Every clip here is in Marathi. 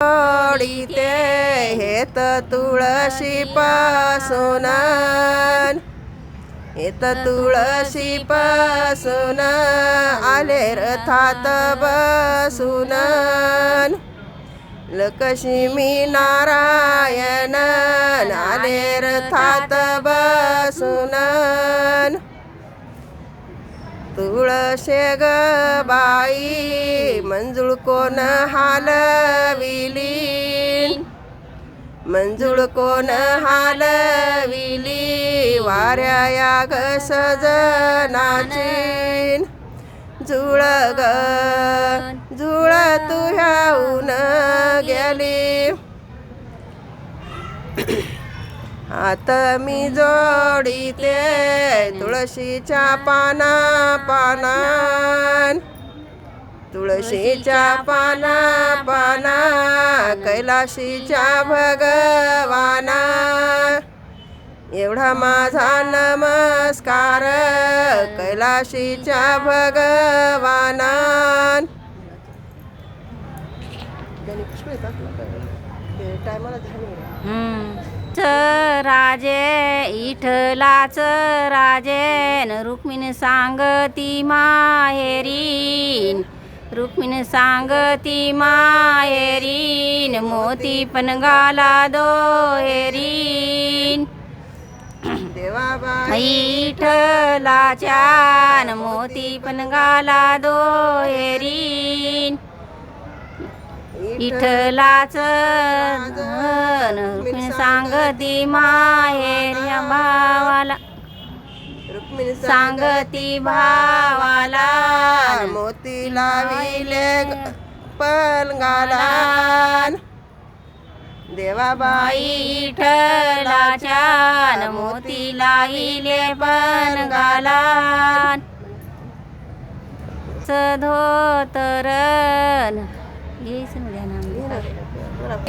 जोडीते हेत तुळशी पासून हेत तुळशी पासून आले रथात बसून लक्ष्मी नारायण आले रथात बसून तुळशे ग बाई मंजुळ कोण हालविली? मंजुळ कोण हालविली? वाऱ्या या ग सजनाची. जुळ ग जुळ तुह्याऊन गेली. आता मी जोडीते तुळशीच्या पाना पानान तुळशीच्या पाना पाना कैलाशीच्या भगवाना. एवढा माझा नमस्कार कैलाशीच्या भगवाना. टायमाला राजे इठलाच राजे न रुक्मिणी सांगती माहेरीन. रुक्मिणी सांगती माहेरीन. मोती पण गाला दोहेरीन. देवाबाई. इठलाच्या मोती पण गाला दोहेरीन. इठलाच रुक्मिणी सांगती माहेर या भावाला रुक्मिणी सांगती भावाला मोती लाविले पलंगाला देवाबाई इठलाच्या मोती लाहिले पण गालान.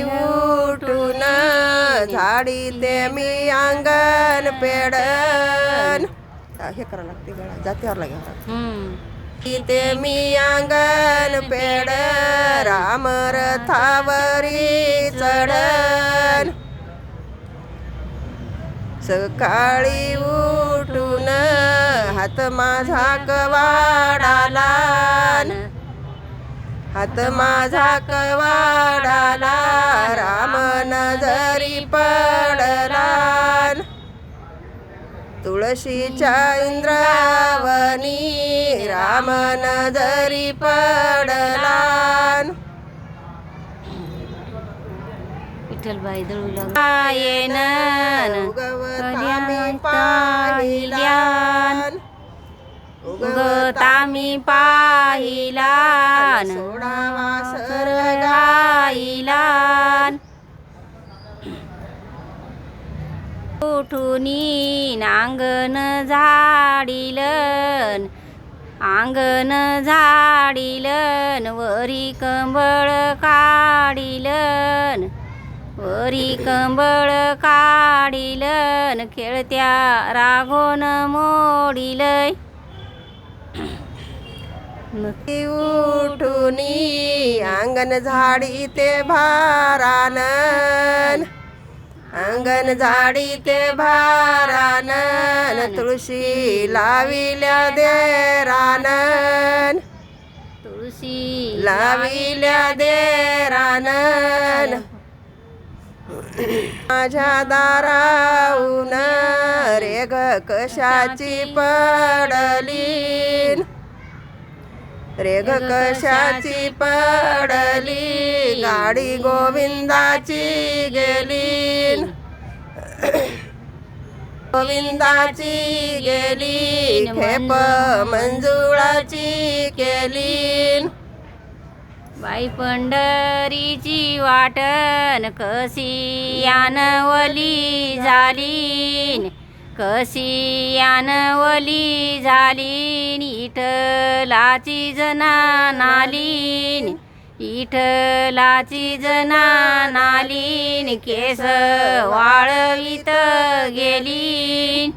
उठून झाडी ते मी अंगण पेडन. हे करावं लागते गळा जात्यावर लागेल. ते मी अंगण पेड राम रथावरी चढन. सकाळी उठून हात माझा कवाडाला. हात माझा कवाडा तुळशीच्या इंद्रावनी राम नजरी पडला उगवता मी पाहिल्यान. उठुनी नांगण झाडिलन. आंगण झाडिलन वरी कंबळ काढिलन. वरी कंबळ काढिलन खेळत्या राघोन मोडिलय. उठूनी अंगण झाडी ते भारानन अंगण झाडी ते भारानन तुळशी लाविल्या देरानन तुळशी लाविल्या देरानन माझ्या दाराऊन रेग कशाची पडली रेग कशाची पडली गाडी गोविंदाची गेली. गोविंदाची गेली खेप मंजुळाची केली. बाई पंढरीची वाटण कशी यानवली झाली. कशी यानवली झाली इठलाची जना नालीन इठलाची जना नालीन केस वाळवीत गेली.